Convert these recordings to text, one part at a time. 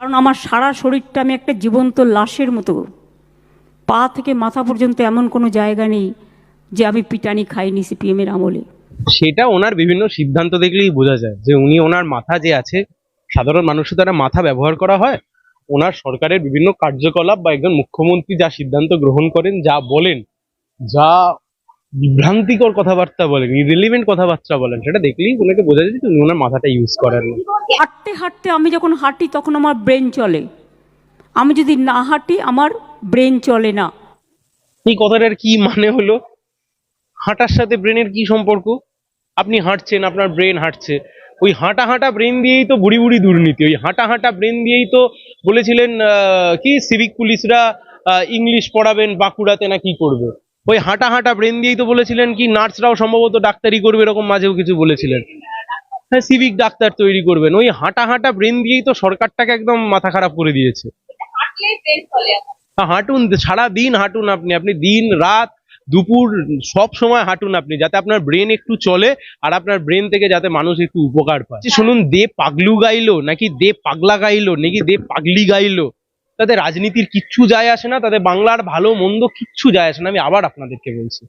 কারণ আমার সারা শরীরটা আমি একটা জীবন্ত লাশের মতো। পা থেকে মাথা পর্যন্ত এমন কোনো জায়গা নেই যে আমি পিটানি খাইনি সিপিএমের আমলে। সেটা ওনার বিভিন্ন সিদ্ধান্ত দেখলেই বোঝা যায় যে উনি ওনার মাথা যে আছে, সাধারণ মানুষের দ্বারা মাথা ব্যবহার করা হয়, ওনার সরকারের বিভিন্ন কার্যকলাপ বা একজন মুখ্যমন্ত্রী যা সিদ্ধান্ত গ্রহণ করেন, যা বলেন, যা বিভ্রান্তিকর কথাবার্তা বলেন ইরেলিভেন্ট কথাবার্তা বলেন সেটা দেখলেই ওনাকে বোঝা যায় যে ওনার মাথাটা ইউজ করেন হাঁটতে হাঁটতে আমি যখন হাঁটি তখন আমার ব্রেন চলে। আমি যদি না হাঁটি আমার ব্রেন চলে না। এই কথাটার কি মানে হলো? হাঁটার সাথে ব্রেনের কি সম্পর্ক? আপনি হাঁটছেন আপনার ব্রেন হাঁটছে। ওই হাঁটা হাঁটা ব্রেন দিয়েই তো বুড়ি বুড়ি দুর্নীতি। ওই হাঁটা হাঁটা ব্রেন দিয়েই তো বলেছিলেন কি সিভিক পুলিশরা ইংলিশ পড়াবেন বাঁকুড়াতে না কি করবে? ওই হাঁটা হাঁটা ব্রেন দিয়েই তো বলেছিলেন কি নার্সরাও সম্ভবত ডাক্তারি করবে এরকম মাঝেও কিছু বলেছিলেন। হ্যাঁ সিভিক ডাক্তার তৈরি করবেন। ওই হাঁটা হাঁটা ব্রেন দিয়েই তো সরকারটাকে একদম মাথা খারাপ করে দিয়েছে। হ্যাঁ, হাঁটুন সারা দিন হাঁটুন আপনি আপনি দিন রাত দুপুর সব সময় হাঁটুন আপনি যাতে আপনার ব্রেন একটু চলে আর আপনার ব্রেন থেকে যাতে মানুষ একটু উপকার পায়। শুনুন দে পাগলু গাইলো নাকি দে পাগলা গাইলো নাকি দে পাগলি গাইলো? তাতে রাজনীতির কিচ্ছু যায় আসে না, তাতে বাংলার ভালো মন্দ কিচ্ছু যায় আসে না। আমি আবার আপনাদেরকে বলছি,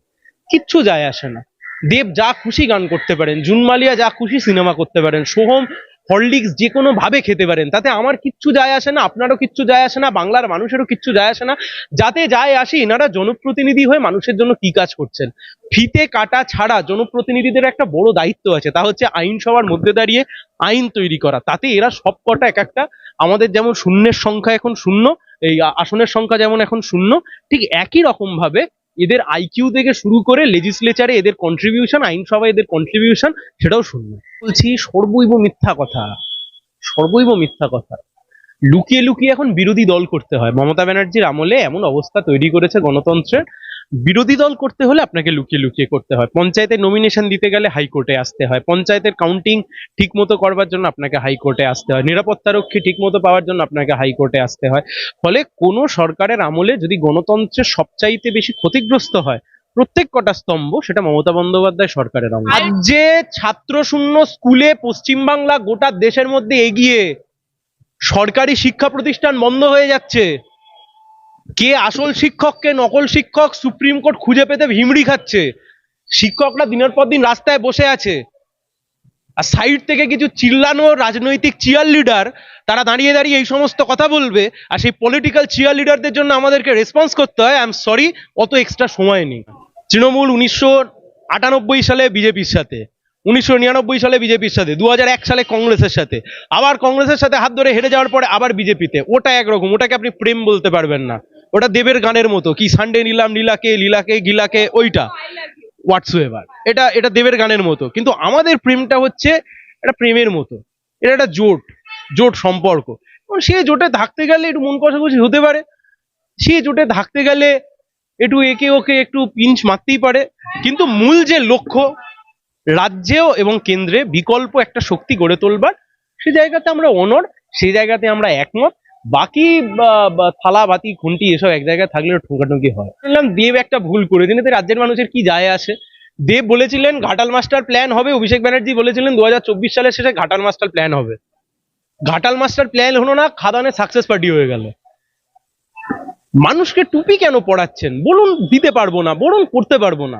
কিচ্ছু যায় আসে না। দেব যা খুশি গান করতে পারেন জুন মালিয়া যা খুশি সিনেমা করতে পারেন, সোহম হরলিক্স যে কোনো ভাবে খেতে পারেন। তাতে আমার কিচ্ছু যায় আসে না, আপনারও কিচ্ছু যায় আসে না, বাংলার মানুষেরও কিচ্ছু যায় আসে না। যাতে যায় আসে, এনারা জনপ্রতিনিধি হয়ে মানুষের জন্য কি কাজ করছেন? ফিতে কাটা ছাড়া জনপ্রতিনিধিদের একটা বড় দায়িত্ব আছে। তা হচ্ছে আইনসভার মধ্যে দাঁড়িয়ে আইন তৈরি করা। তাতে এরা সবকটা এক একটা। আমাদের যেমন শূন্যের সংখ্যা এখন শূন্য, এই আসনের সংখ্যা যেমন এখন শূন্য, ঠিক একই রকম ভাবে এদের আইকিউ থেকে শুরু করে লেজিসলেচারে এদের কন্ট্রিবিউশন আইনসভায় এদের কন্ট্রিবিউশন সেটাও শূন্য। বলছি সর্বৈব মিথ্যা কথা, সর্বৈব মিথ্যা কথা। লুকিয়ে লুকিয়ে এখন বিরোধী দল করতে হয়। মমতা ব্যানার্জির আমলে এমন অবস্থা তৈরি করেছে গণতন্ত্রের। বিরোধী দল করতে হলে আপনাকে লুকিয়ে লুকিয়ে করতে হয়। পঞ্চায়েতের নমিনেশন দিতে গেলে হাইকোর্টে আসতে হয়। পঞ্চায়েতের কাউন্টিং ঠিক মতো করবার জন্য আপনাকে হাইকোর্টে আসতে হয়। নিরাপত্তারক্ষী ঠিক মতো পাওয়ার জন্য আপনাকে হাইকোর্টে আসতে হয়। ফলে কোনো সরকারের আমলে যদি গণতন্ত্রের সবচাইতে বেশি ক্ষতিগ্রস্ত হয় প্রত্যেক কটা স্তম্ভ সেটা মমতা বন্দ্যোপাধ্যায় সরকারের আমল। রাজ্যে ছাত্র শূন্য স্কুলে পশ্চিমবাংলা গোটা দেশের মধ্যে এগিয়ে সরকারি শিক্ষা প্রতিষ্ঠান বন্ধ হয়ে যাচ্ছে। কে আসল শিক্ষক, কে নকল শিক্ষক, সুপ্রিম কোর্ট খুঁজে পেতে ভিমড়ি খাচ্ছে। শিক্ষকরা দিনের পর দিন রাস্তায় বসে আছে। আর সাইড থেকে কিছু চিল্লানো রাজনৈতিক চিয়ার লিডার তারা দাঁড়িয়ে দাঁড়িয়ে এই সমস্ত কথা বলবে, আর সেই পলিটিক্যাল চিয়ার লিডারদের জন্য আমাদেরকে রেসপন্স করতে হয়। আই এম সরি অত এক্সট্রা সময় নেই। তৃণমূল উনিশশো আটানব্বই সালে বিজেপির সাথে, উনিশশো নিরানব্বই সালে বিজেপির সাথে দু এক সালে কংগ্রেসের সাথে, আবার কংগ্রেসের সাথে হাত ধরে হেরে যাওয়ার পরে আবার বিজেপিতে। ওটা একরকম, ওটাকে আপনি প্রেম বলতে পারবেন না। ওটা দেবের গানের মতো। কি সানডে নিলাম নীলাকে লীলাকে গিলাকে ওইটা? হোয়াটস এভার এটা এটা দেবের গানের মতো। কিন্তু আমাদের প্রেমটা হচ্ছে এটা প্রেমের মতো। এটা একটা জোট জোট সম্পর্ক। সে জোটে থাকতে গেলে একটু মন কষাকষি হতে পারে। সে জোটে থাকতে গেলে একটু একে ওকে একটু পিঞ্চ মারতেই পারে। কিন্তু মূল যে লক্ষ্য রাজ্যেও এবং কেন্দ্রে বিকল্প একটা শক্তি গড়ে তোলবার সে জায়গাতে আমরা অনর সেই জায়গাতে আমরা একমত। বাকি থালা, বাতি, খুন্তি এসব এক জায়গায় থাকলে ঠোকাঠুকি হয়। বললাম, দেব একটা ভুল করে দিন এতে রাজ্যের মানুষের কি যায় আসে? দেব বলেছিলেন, ঘাটাল মাস্টার প্ল্যান হবে, অভিষেক ব্যানার্জি বলেছিলেন দু সালের শেষে ঘাটাল মাস্টার প্ল্যান হবে। ঘাটাল মাস্টার প্ল্যান হলো না, খাদানে সাকসেস পার্টি হয়ে গেল। মানুষকে টুপি কেন পড়াচ্ছেন বলুন, দিতে পারব না বলুন করতে পারব না।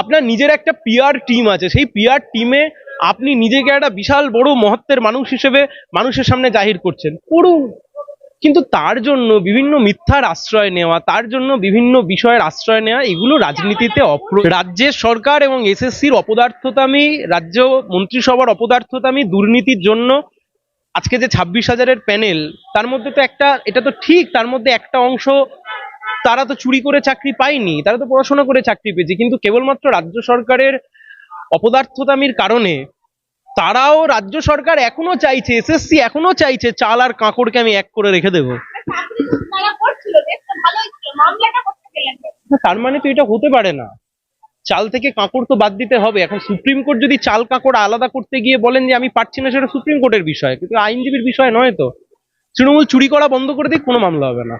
আপনার নিজের একটা পিআর টিম আছে, সেই পিআর টিমে আপনি নিজেকে একটা বিশাল বড় মহত্বের মানুষ হিসেবে মানুষের সামনে জাহির করছেন। করুন। কিন্তু তার জন্য বিভিন্ন মিথ্যার আশ্রয় নেওয়া, তার জন্য বিভিন্ন বিষয়ের আশ্রয় নেওয়া, এগুলো রাজনীতিতে রাজ্যের সরকার এবং এসএসসির অপদার্থতামি, রাজ্য মন্ত্রিসভার অপদার্থতামি, দুর্নীতির জন্য আজকে যে ছাব্বিশ হাজারের প্যানেল, তার মধ্যে তো একটা, এটা তো ঠিক, তার মধ্যে একটা অংশ তারা তো চুরি করে চাকরি পায়নি, তারা তো পড়াশোনা করে চাকরি পেয়েছে, কিন্তু কেবলমাত্র রাজ্য সরকারের অপদার্থতামির কারণে তারাও রাজ্য সরকার এখনও চাইছে এসএসসি এখনও চাইছে চাল আর কাঁকড়কে আমি এক করে রেখে দেবো। তারা গেলেন তার মানে তো এটা হতে পারে না। চাল থেকে কাঁকড় তো বাদ দিতে হবে। এখন সুপ্রিম কোর্ট যদি চাল কাঁকড় আলাদা করতে গিয়ে বলেন যে আমি পারছি না সেটা সুপ্রিম কোর্টের বিষয়। কিন্তু আইনজীবীর বিষয় নয় তো। তৃণমূল চুরি করা বন্ধ করে দিক কোনো মামলা হবে না।